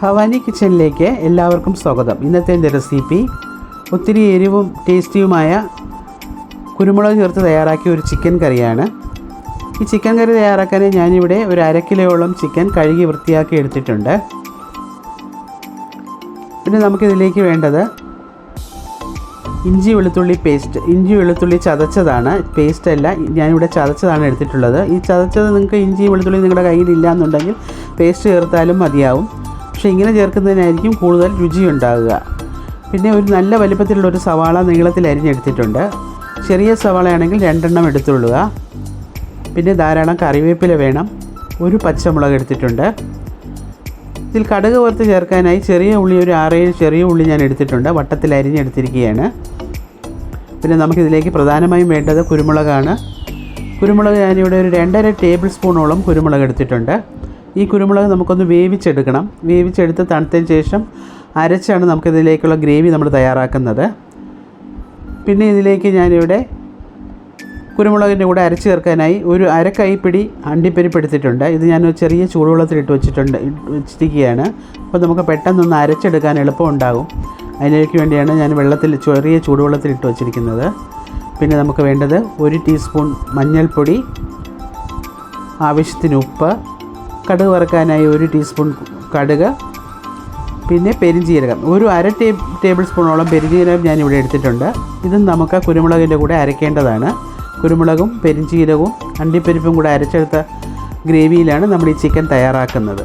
ഭവാനി കിച്ചണിലേക്ക് എല്ലാവർക്കും സ്വാഗതം. ഇന്നത്തെ എന്റെ റെസിപ്പി ഒത്തിരി എരിവും ടേസ്റ്റിയുമായ കുരുമുളക് ചേർത്ത് തയ്യാറാക്കിയ ഒരു ചിക്കൻ കറിയാണ്. ഈ ചിക്കൻ കറി തയ്യാറാക്കാൻ ഞാനിവിടെ ഒരു അര കിലോയോളം ചിക്കൻ കഴുകി വൃത്തിയാക്കി എടുത്തിട്ടുണ്ട്. പിന്നെ നമുക്കിതിലേക്ക് വേണ്ടത് ഇഞ്ചി വെളുത്തുള്ളി പേസ്റ്റ് ഇഞ്ചി വെളുത്തുള്ളി ചതച്ചതാണ്. പേസ്റ്റ് അല്ല ഞാനിവിടെ ചതച്ചതാണ് എടുത്തിട്ടുള്ളത്. ഈ ചതച്ചത് നിങ്ങൾക്ക് ഇഞ്ചി വെളുത്തുള്ളി നിങ്ങളുടെ കയ്യിലില്ല എന്നുണ്ടെങ്കിൽ പേസ്റ്റ് ചേർത്താലും മതിയാവും. പക്ഷേ ഇങ്ങനെ ചേർക്കുന്നതിനായിരിക്കും കൂടുതൽ രുചി ഉണ്ടാകുക. പിന്നെ ഒരു നല്ല വലിപ്പത്തിലുള്ള ഒരു സവാള നീളത്തിൽ അരിഞ്ഞെടുത്തിട്ടുണ്ട്. ചെറിയ സവാളയാണെങ്കിൽ രണ്ടെണ്ണം എടുത്തുള്ളുക. പിന്നെ ധാരാളം കറിവേപ്പില വേണം. ഒരു പച്ചമുളക് എടുത്തിട്ടുണ്ട്. ഇതിൽ കടുക് വറുത്ത് ചേർക്കാനായി ചെറിയ ഉള്ളി ഒരു ആറേഴ് ചെറിയ ഉള്ളി ഞാൻ എടുത്തിട്ടുണ്ട്. വട്ടത്തിൽ അരിഞ്ഞെടുത്തിരിക്കുകയാണ്. പിന്നെ നമുക്കിതിലേക്ക് പ്രധാനമായും വേണ്ടത് കുരുമുളകാണ്. കുരുമുളക് ഞാനിവിടെ ഒരു രണ്ടര ടേബിൾ സ്പൂണോളം കുരുമുളക് എടുത്തിട്ടുണ്ട്. ഈ കുരുമുളക് നമുക്കൊന്ന് വേവിച്ചെടുക്കണം. വേവിച്ചെടുത്ത് തണുത്തതിന് ശേഷം അരച്ചാണ് നമുക്കിതിലേക്കുള്ള ഗ്രേവി നമ്മൾ തയ്യാറാക്കുന്നത്. പിന്നെ ഇതിലേക്ക് ഞാനിവിടെ കുരുമുളകിന്റെ കൂടെ അരച്ച് ചേർക്കാനായി ഒരു അര കൈപ്പിടി അണ്ടിപ്പരിപ്പ് എടുത്തിട്ടുണ്ട്. ഇത് ഞാൻ ചെറിയ ചൂടുവെള്ളത്തിലിട്ട് വെച്ചിട്ടുണ്ട് വെച്ചിരിക്കുകയാണ്. അപ്പോൾ നമുക്ക് പെട്ടെന്നൊന്ന് അരച്ചെടുക്കാൻ എളുപ്പമുണ്ടാകും. അതിലേക്ക് വേണ്ടിയാണ് ഞാൻ വെള്ളത്തിൽ ചെറിയ ചൂടുവെള്ളത്തിൽ ഇട്ട് വെച്ചിരിക്കുന്നത്. പിന്നെ നമുക്ക് വേണ്ടത് ഒരു ടീസ്പൂൺ മഞ്ഞൾപ്പൊടി ആവശ്യത്തിന് ഉപ്പ് കടുക് വറുക്കാനായി ഒരു ടീസ്പൂൺ കടുക് പിന്നെ പെരിഞ്ജീരകം. ഒരു അര ടേ ടേബിൾ സ്പൂണോളം പെരിഞ്ജീരകം ഇവിടെ എടുത്തിട്ടുണ്ട്. ഇതും നമുക്ക് കുരുമുളകിന്റെ കൂടെ അരയ്ക്കേണ്ടതാണ് കുരുമുളകും പെരിഞ്ജീരകവും അണ്ടിപ്പരിപ്പും കൂടെ അരച്ചെടുത്ത ഗ്രേവിയിലാണ് നമ്മൾ ഈ ചിക്കൻ തയ്യാറാക്കുന്നത്.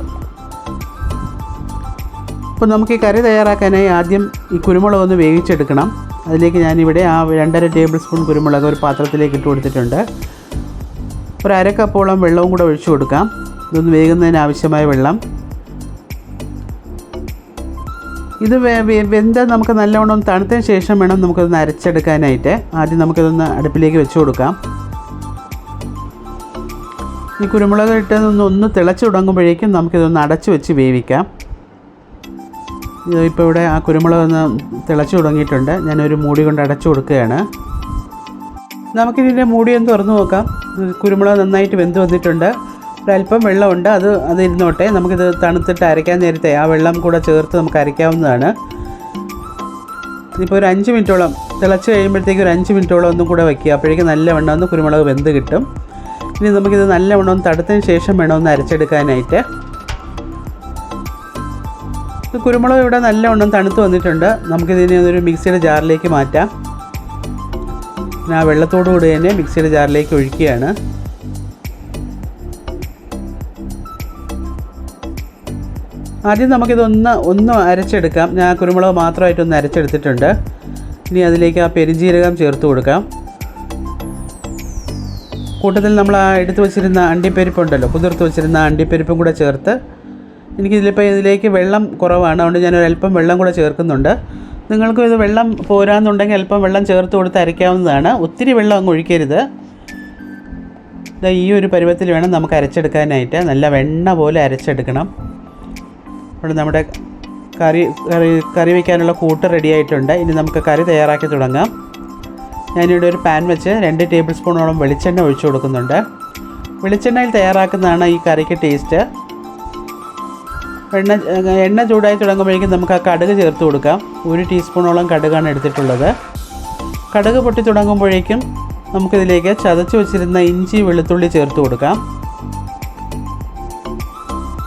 അപ്പോൾ നമുക്ക് ഈ കറി തയ്യാറാക്കാനായി ആദ്യം ഈ കുരുമുളക് ഒന്ന് വേവിച്ചെടുക്കണം. അതിലേക്ക് ഞാനിവിടെ ആ രണ്ടര ടേബിൾ സ്പൂൺ കുരുമുളക് ഒരു പാത്രത്തിലേക്ക് ഇട്ട് കൊടുത്തിട്ടുണ്ട്. ഒരു അര വെള്ളവും കൂടെ ഒഴിച്ചു കൊടുക്കാം. ഇതൊന്ന് വേകുന്നതിന് ആവശ്യമായ വെള്ളം. ഇത് വെന്ത് നമുക്ക് നല്ലവണ്ണം തണുത്തതിന് ശേഷം വേണം നമുക്കിതൊന്ന് അരച്ചെടുക്കാനായിട്ട്. ആദ്യം നമുക്കിതൊന്ന് അടുപ്പിലേക്ക് വെച്ച് കൊടുക്കാം. ഈ കുരുമുളക് ഇട്ട് ഒന്ന് തിളച്ച് തുടങ്ങുമ്പോഴേക്കും നമുക്കിതൊന്ന് അടച്ചു വെച്ച് വേവിക്കാം. ഇപ്പോൾ ഇവിടെ ആ കുരുമുളക് ഒന്ന് തിളച്ചു തുടങ്ങിയിട്ടുണ്ട്. ഞാനൊരു മൂടി കൊണ്ട് അടച്ചു കൊടുക്കുകയാണ്. നമുക്കിതിന്റെ മൂടി ഒന്ന് തുറന്നു നോക്കാം. കുരുമുളക് നന്നായിട്ട് വെന്ത് വന്നിട്ടുണ്ട്. ഒരല്പം വെള്ളമുണ്ട്. അത് അത് ഇരുന്നോട്ടെ നമുക്കിത് തണുത്തിട്ട് അരയ്ക്കാൻ നേരത്തെ ആ വെള്ളം കൂടെ ചേർത്ത് നമുക്ക് അരയ്ക്കാവുന്നതാണ്. ഇപ്പോൾ ഒരു അഞ്ച് മിനിറ്റോളം തിളച്ച് കഴിയുമ്പോഴത്തേക്ക് ഒരു അഞ്ച് മിനിറ്റോളം ഒന്നും കൂടെ വയ്ക്കുക അപ്പോഴേക്കും നല്ല വെണ്ണം ഒന്ന് കുരുമുളക് വെന്ത് കിട്ടും. ഇനി നമുക്കിത് നല്ല വണ്ണം ഒന്ന് തടുത്തതിന് ശേഷം വേണം ഒന്ന് അരച്ചെടുക്കാനായിട്ട്. കുരുമുളക് ഇവിടെ നല്ല നല്ലവണ്ണം തണുത്ത് വന്നിട്ടുണ്ട്. നമുക്കിതിനെ ഒരു മിക്സിയുടെ ജാറിലേക്ക് മാറ്റാം. ആ വെള്ളത്തോടു കൂടി തന്നെ മിക്സിയുടെ ജാറിലേക്ക് ഒഴിക്കുകയാണ്. ആദ്യം നമുക്കിതൊന്ന് ഒന്ന് അരച്ചെടുക്കാം. ഞാൻ കുരുമുളക് മാത്രമായിട്ടൊന്ന് അരച്ചെടുത്തിട്ടുണ്ട്. ഇനി അതിലേക്ക് ആ പെരിഞ്ജീരകം ചേർത്ത് കൊടുക്കാം. കൂട്ടത്തിൽ നമ്മൾ ആ എടുത്തു വച്ചിരുന്ന അണ്ടിപ്പരിപ്പുണ്ടല്ലോ കുതിർത്ത് വച്ചിരുന്ന അണ്ടിപ്പരിപ്പും കൂടെ ചേർത്ത് എനിക്കിതിലിപ്പോൾ ഇതിലേക്ക് വെള്ളം കുറവാണ്. അതുകൊണ്ട് ഞാൻ ഒരല്പം വെള്ളം കൂടെ ചേർക്കുന്നുണ്ട്. നിങ്ങൾക്ക് ഇത് വെള്ളം പോരാന്നുണ്ടെങ്കിൽ അല്പം വെള്ളം ചേർത്ത് കൊടുത്ത് അരയ്ക്കാവുന്നതാണ്. ഒത്തിരി വെള്ളം അങ്ങ് ഒഴിക്കരുത്. ഈ ഒരു പരുവത്തിൽ വേണം നമുക്ക് അരച്ചെടുക്കാനായിട്ട്. നല്ല വെണ്ണ പോലെ അരച്ചെടുക്കണം. അവിടെ നമ്മുടെ കറി കറി കറി വയ്ക്കാനുള്ള കൂട്ട് റെഡി ആയിട്ടുണ്ട്. ഇനി നമുക്ക് കറി തയ്യാറാക്കി തുടങ്ങാം. ഞാനിവിടെ ഒരു പാൻ വെച്ച് രണ്ട് ടേബിൾ സ്പൂണോളം വെളിച്ചെണ്ണ ഒഴിച്ചു കൊടുക്കുന്നുണ്ട്. വെളിച്ചെണ്ണയിൽ തയ്യാറാക്കുന്നതാണ് ഈ കറിക്ക് ടേസ്റ്റ് എണ്ണ എണ്ണ ചൂടായി തുടങ്ങുമ്പോഴേക്കും നമുക്ക് ആ കടുക് ചേർത്ത് കൊടുക്കാം. ഒരു ടീസ്പൂണോളം കടുകാണ് എടുത്തിട്ടുള്ളത്. കടുക് പൊട്ടി തുടങ്ങുമ്പോഴേക്കും നമുക്കിതിലേക്ക് ചതച്ച് വെച്ചിരുന്ന ഇഞ്ചി വെളുത്തുള്ളി ചേർത്ത് കൊടുക്കാം.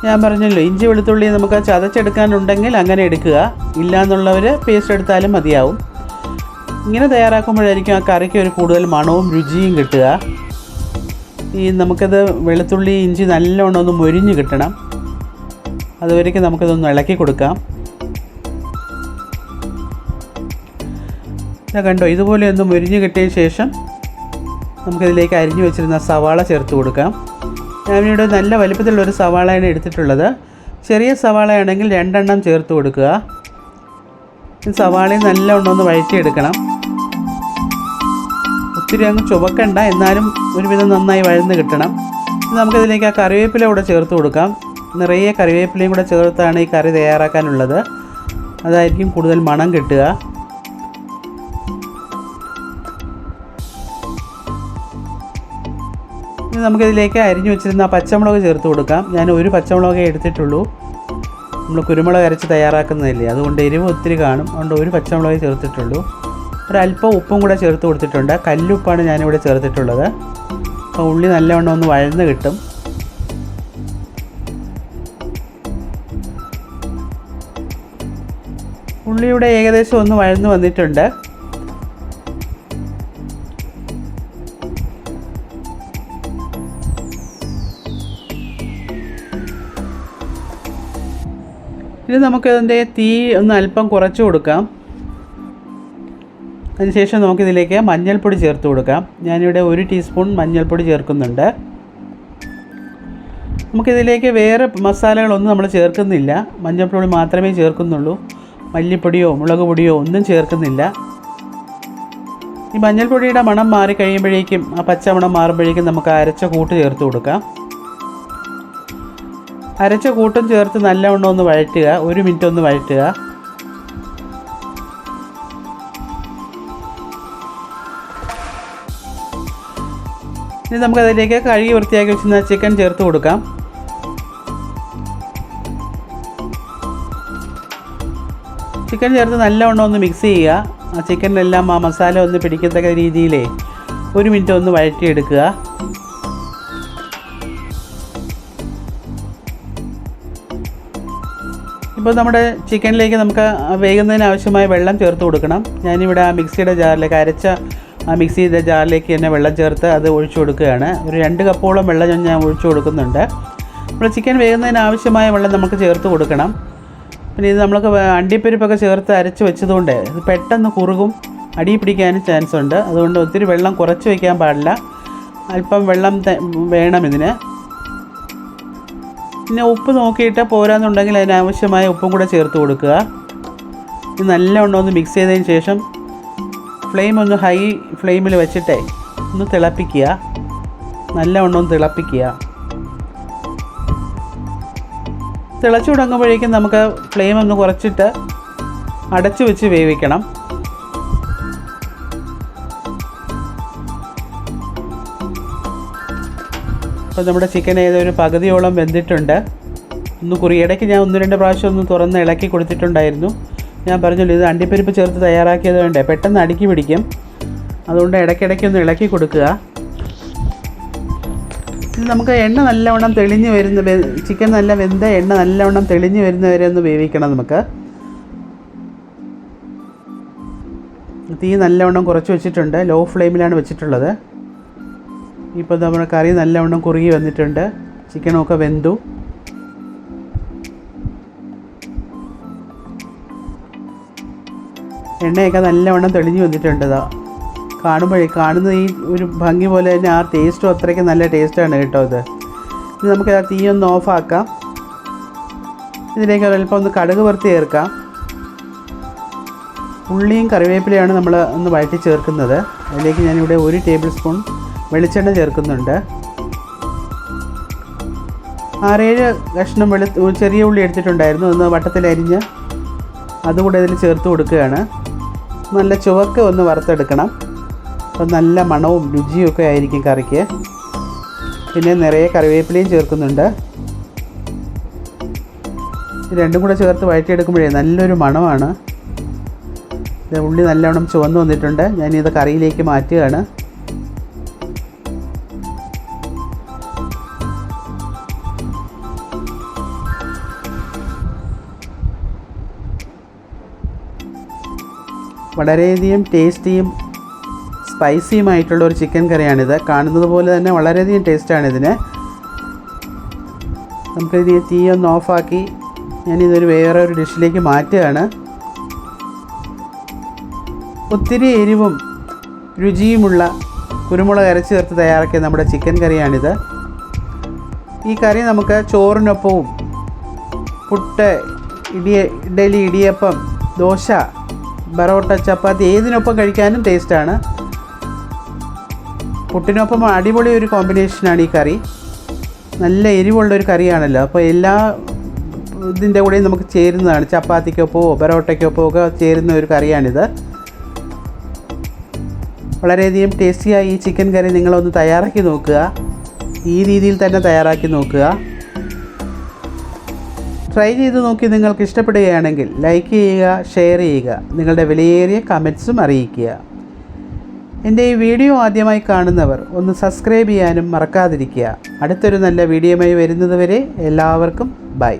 ഞാൻ പറഞ്ഞല്ലോ ഇഞ്ചി വെളുത്തുള്ളി നമുക്ക് ചതച്ചെടുക്കാനുണ്ടെങ്കിൽ അങ്ങനെ എടുക്കുക. ഇല്ലയെന്നുള്ളവർ പേസ്റ്റ് എടുത്താലും മതിയാവും. ഇങ്ങനെ തയ്യാറാക്കുമ്പോഴായിരിക്കും ആ കറിക്ക് ഒരു കൂടുതൽ മണവും രുചിയും കിട്ടുക. ഈ നമുക്കത് വെളുത്തുള്ളി ഇഞ്ചി നല്ലോണം ഒന്ന് മൊരിഞ്ഞ് കിട്ടണം. അതുവരേക്കും നമുക്കിതൊന്ന് ഇളക്കി കൊടുക്കാം. ഇതാ കണ്ടോ ഇതുപോലെ ഒന്ന് മുരിഞ്ഞ് കിട്ടിയ ശേഷം നമുക്കിതിലേക്ക് അരിഞ്ഞു വെച്ചിരുന്ന സവാള ചേർത്ത് കൊടുക്കാം. ഞാനിവിടെ നല്ല വലിപ്പത്തിലുള്ള ഒരു സവാളയാണ് എടുത്തിട്ടുള്ളത്. ചെറിയ സവാളയാണെങ്കിൽ രണ്ടെണ്ണം ചേർത്ത് കൊടുക്കുക. സവാളയും നല്ലവണ്ണം ഒന്ന് വഴറ്റിയെടുക്കണം. ഒത്തിരി അങ്ങ് ചുവക്കണ്ട എന്നാലും ഒരുവിധം നന്നായി വഴന്ന് കിട്ടണം. നമുക്കിതിലേക്ക് ആ കറിവേപ്പില കൂടെ ചേർത്ത് കൊടുക്കാം. നിറയെ കറിവേപ്പിലയും കൂടെ ചേർത്താണ് ഈ കറി തയ്യാറാക്കാനുള്ളത്. അതായിരിക്കും കൂടുതൽ മണം കിട്ടുക. ഇനി നമുക്കിതിലേക്ക് അരിഞ്ഞു വെച്ചിരുന്ന പച്ചമുളക് ചേർത്ത് കൊടുക്കാം. ഞാൻ ഒരു പച്ചമുളകേ എടുത്തിട്ടുള്ളൂ. നമ്മൾ കുരുമുളക് അരച്ച് തയ്യാറാക്കുന്നതല്ലേ? അതുകൊണ്ട് എരിവ് ഒത്തിരി കാണും. അതുകൊണ്ട് ഒരു പച്ചമുളകേ ചേർത്തിട്ടുള്ളൂ. ഒരല്പം ഉപ്പും കൂടെ ചേർത്ത് കൊടുത്തിട്ടുണ്ട്. കല്ലുപ്പാണ് ഞാനിവിടെ ചേർത്തിട്ടുള്ളത്. അപ്പോൾ ഉള്ളി നല്ലവണ്ണം ഒന്ന് വഴന്ന് കിട്ടും. ഉള്ളിയുടെ ഏകദേശം ഒന്ന് വഴന്ന് വന്നിട്ടുണ്ട്. ഇനി നമുക്കതിന്റെ തീ ഒന്ന് അല്പം കുറച്ച് കൊടുക്കാം. അതിനുശേഷം നമുക്കിതിലേക്ക് മഞ്ഞൾപ്പൊടി ചേർത്ത് കൊടുക്കാം. ഞാനിവിടെ ഒരു ടീസ്പൂൺ മഞ്ഞൾപ്പൊടി ചേർക്കുന്നുണ്ട്. നമുക്കിതിലേക്ക് വേറെ മസാലകളൊന്നും നമ്മൾ ചേർക്കുന്നില്ല. മഞ്ഞൾപ്പൊടി മാത്രമേ ചേർക്കുന്നുള്ളൂ. മല്ലിപ്പൊടിയോ മുളക് പൊടിയോ ഒന്നും ചേർക്കുന്നില്ല. ഈ മഞ്ഞൾപ്പൊടിയുടെ മണം മാറി കഴിയുമ്പോഴേക്കും ആ പച്ചമണം മാറുമ്പോഴേക്കും നമുക്ക് അരച്ച കൂട്ട് ചേർത്ത് കൊടുക്കാം. അരച്ച കൂട്ടും ചേർത്ത് നല്ലവണ്ണം ഒന്ന് വഴറ്റുക. ഒരു മിനിറ്റ് ഒന്ന് വഴറ്റുക. ഇനി നമുക്കതിലേക്ക് കഴുകി വൃത്തിയാക്കി വെച്ചിരുന്ന ചിക്കൻ ചേർത്ത് കൊടുക്കാം. ചിക്കൻ ചേർത്ത് നല്ലവണ്ണം ഒന്ന് മിക്സ് ചെയ്യുക. ആ ചിക്കനിലെല്ലാം ആ മസാല ഒന്ന് പിടിക്കത്തക്ക രീതിയിലേ ഒരു മിനിറ്റ് ഒന്ന് വഴറ്റിയെടുക്കുക. ഇപ്പോൾ നമ്മുടെ ചിക്കനിലേക്ക് നമുക്ക് വേകുന്നതിന് ആവശ്യമായ വെള്ളം ചേർത്ത് കൊടുക്കണം. ഞാനിവിടെ ആ മിക്സിയുടെ ജാറിലേക്ക് അരച്ച ആ മിക്സിയുടെ ജാറിലേക്ക് തന്നെ വെള്ളം ചേർത്ത് അത് ഒഴിച്ചു കൊടുക്കുകയാണ്. ഒരു രണ്ട് കപ്പോളം വെള്ളം ഞാൻ ഒഴിച്ചു കൊടുക്കുന്നുണ്ട്. നമ്മൾ ചിക്കൻ വേകുന്നതിന് ആവശ്യമായ വെള്ളം നമുക്ക് ചേർത്ത് കൊടുക്കണം. പിന്നെ ഇത് നമ്മൾക്ക് അണ്ടിപ്പരിപ്പൊക്കെ ചേർത്ത് അരച്ച് വെച്ചതുകൊണ്ട് ഇത് പെട്ടെന്ന് കുറുകും അടി പിടിക്കാനും ചാൻസ് ഉണ്ട്. അതുകൊണ്ട് ഒത്തിരി വെള്ളം കുറച്ച് വയ്ക്കാൻ പാടില്ല. അല്പം വെള്ളം വേണം ഇതിന്. പിന്നെ ഉപ്പ് നോക്കിയിട്ട് പോരാന്നുണ്ടെങ്കിൽ അതിനാവശ്യമായ ഉപ്പും കൂടെ ചേർത്ത് കൊടുക്കുക. ഇത് നല്ലവണ്ണം ഒന്ന് മിക്സ് ചെയ്തതിന് ശേഷം ഫ്ലെയിം ഒന്ന് ഹൈ ഫ്ലെയിമിൽ വെച്ചിട്ടേ ഒന്ന് തിളപ്പിക്കുക. നല്ലവണ്ണം ഒന്ന് തിളപ്പിക്കുക. തിളച്ചു തുടങ്ങുമ്പോഴേക്കും നമുക്ക് ഫ്ലെയിം ഒന്ന് കുറച്ചിട്ട് അടച്ചു വെച്ച് വേവിക്കണം. അപ്പോൾ നമ്മുടെ ചിക്കൻ ഏതൊരു പകുതിയോളം വെന്തിട്ടുണ്ട്. ഒന്ന് കുറി ഇടയ്ക്ക് ഞാൻ ഒന്ന് രണ്ട് പ്രാവശ്യം ഒന്ന് തുറന്ന് ഇളക്കി കൊടുത്തിട്ടുണ്ടായിരുന്നു. ഞാൻ പറഞ്ഞല്ലോ ഇത് അണ്ടിപ്പരിപ്പ് ചേർത്ത് തയ്യാറാക്കിയത് വേണ്ടേ? പെട്ടെന്ന് അടുക്കി പിടിക്കും. അതുകൊണ്ട് ഇടയ്ക്കിടയ്ക്ക് ഒന്ന് ഇളക്കി കൊടുക്കുക. നമുക്ക് എണ്ണ നല്ലവണ്ണം തെളിഞ്ഞ് വരുന്ന ചിക്കൻ നല്ല വെന്ത എണ്ണ നല്ലവണ്ണം തെളിഞ്ഞ് വരുന്നവരെ ഒന്ന് വേവിക്കണം നമുക്ക്. തീ നല്ലവണ്ണം കുറച്ച് വെച്ചിട്ടുണ്ട്. ലോ ഫ്ലെയിമിലാണ് വെച്ചിട്ടുള്ളത്. ഇപ്പോൾ നമ്മുടെ കറി നല്ലവണ്ണം കുറുകി വന്നിട്ടുണ്ട്. ചിക്കനൊക്കെ വെന്തു. എണ്ണയൊക്കെ നല്ലവണ്ണം തെളിഞ്ഞു വന്നിട്ടുണ്ട് കാണുമ്പോഴേ കാണുന്ന ഈ ഒരു ഭംഗി പോലെ തന്നെ ആ ടേസ്റ്റും അത്രയ്ക്ക് നല്ല ടേസ്റ്റാണ് കേട്ടോ ഇത് ഇനി നമുക്ക് ആ തീ ഒന്ന് ഓഫാക്കാം ഇതിലേക്ക് അല്പം ഒന്ന് കടുക് വറുത്ത് ചേർക്കാം. ഉള്ളിയും കറിവേപ്പിലയാണ് നമ്മൾ ഒന്ന് വഴറ്റി ചേർക്കുന്നത്. അതിലേക്ക് ഞാനിവിടെ ഒരു ടേബിൾ സ്പൂൺ വെളിച്ചെണ്ണ ചേർക്കുന്നുണ്ട്. ആറേഴ് കഷ്ണം വെളു ചെറിയ ഉള്ളി എടുത്തിട്ടുണ്ടായിരുന്നു. ഒന്ന് വട്ടത്തിലരിഞ്ഞ് അതുകൂടെ ഇതിൽ ചേർത്ത് കൊടുക്കുകയാണ്. നല്ല ചുവക്ക് ഒന്ന് വറുത്തെടുക്കണം. അപ്പം നല്ല മണവും രുചിയും ഒക്കെ ആയിരിക്കും കറിക്ക്. പിന്നെ നിറയെ കറിവേപ്പിലയും ചേർക്കുന്നുണ്ട്. രണ്ടും കൂടെ ചേർത്ത് വഴറ്റിയെടുക്കുമ്പോഴേ നല്ലൊരു മണമാണ്. ഉള്ളി നല്ലവണ്ണം ചുവന്ന് വന്നിട്ടുണ്ട്. ഞാനിത് കറിയിലേക്ക് മാറ്റുകയാണ്. വളരെയധികം ടേസ്റ്റിയും സ്പൈസിയുമായിട്ടുള്ള ഒരു ചിക്കൻ കറിയാണിത്. കാണുന്നത് പോലെ തന്നെ വളരെയധികം ടേസ്റ്റാണ് ഇതിന്. നമുക്കിത് തീ ഒന്ന് ഓഫാക്കി ഞാനിതൊരു വേറെ ഒരു ഡിഷിലേക്ക് മാറ്റുകയാണ്. ഒത്തിരി എരിവും രുചിയുമുള്ള കുരുമുളക് അരച്ച് ചേർത്ത് തയ്യാറാക്കിയ നമ്മുടെ ചിക്കൻ കറിയാണിത്. ഈ കറി നമുക്ക് ചോറിനൊപ്പവും പുട്ട് ഇടിയ ഇഡലി ഇടിയപ്പം ദോശ ബറോട്ട ചപ്പാത്തി ഏതിനൊപ്പം കഴിക്കാനും ടേസ്റ്റാണ്. പുട്ടിനൊപ്പം അടിപൊളി ഒരു കോമ്പിനേഷനാണ് ഈ കറി. നല്ല എരിവുള്ള ഒരു കറിയാണല്ലോ. അപ്പോൾ എല്ലാ ഇതിന്റെ കൂടെയും നമുക്ക് ചേരുന്നതാണ്. ചപ്പാത്തിക്കൊപ്പമോ ബറോട്ടയ്ക്കൊപ്പമോ ഒക്കെ ചേരുന്ന ഒരു കറിയാണിത്. വളരെയധികം ടേസ്റ്റിയായി ഈ ചിക്കൻ കറി നിങ്ങളൊന്ന് തയ്യാറാക്കി നോക്കുക. ഈ രീതിയിൽ തന്നെ തയ്യാറാക്കി നോക്കുക. ട്രൈ ചെയ്ത് നോക്കി നിങ്ങൾക്ക് ഇഷ്ടപ്പെടുകയാണെങ്കിൽ ലൈക്ക് ചെയ്യുക ഷെയർ ചെയ്യുക. നിങ്ങളുടെ വിലയേറിയ കമൻസും അറിയിക്കുക. എന്റെ ഈ വീഡിയോ ആദ്യമായി കാണുന്നവർ ഒന്ന് സബ്സ്ക്രൈബ് ചെയ്യാനും മറക്കാതിരിക്കുക. അടുത്തൊരു നല്ല വീഡിയോയുമായി വരുന്നതുവരെ എല്ലാവർക്കും ബൈ.